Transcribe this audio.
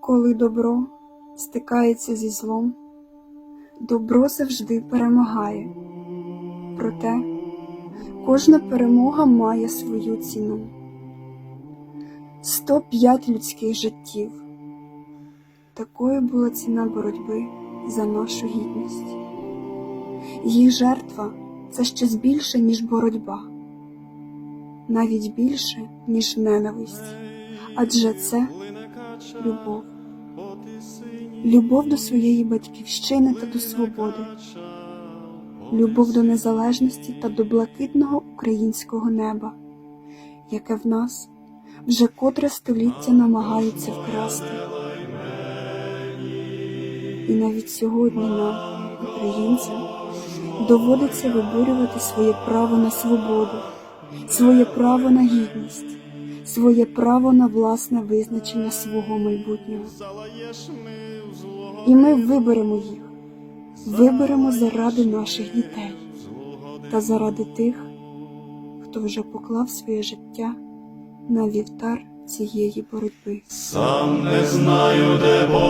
Коли добро стикається зі злом, добро завжди перемагає. Проте кожна перемога має свою ціну. 105 людських життів. Такою була ціна боротьби за нашу гідність. Їх жертва це щось більше, ніж боротьба, навіть більше, ніж ненависть, адже це любов. Любов до своєї батьківщини та до свободи, любов до незалежності та до блакитного українського неба, яке в нас вже котре століття намагаються вкрасти. І навіть сьогодні нам, українцям, доводиться виборювати своє право на свободу, своє право на гідність, своє право на власне визначення свого майбутнього. І ми виберемо їх, виберемо заради наших дітей та заради тих, хто вже поклав своє життя на вівтар цієї боротьби. Сам не знаю, де погину,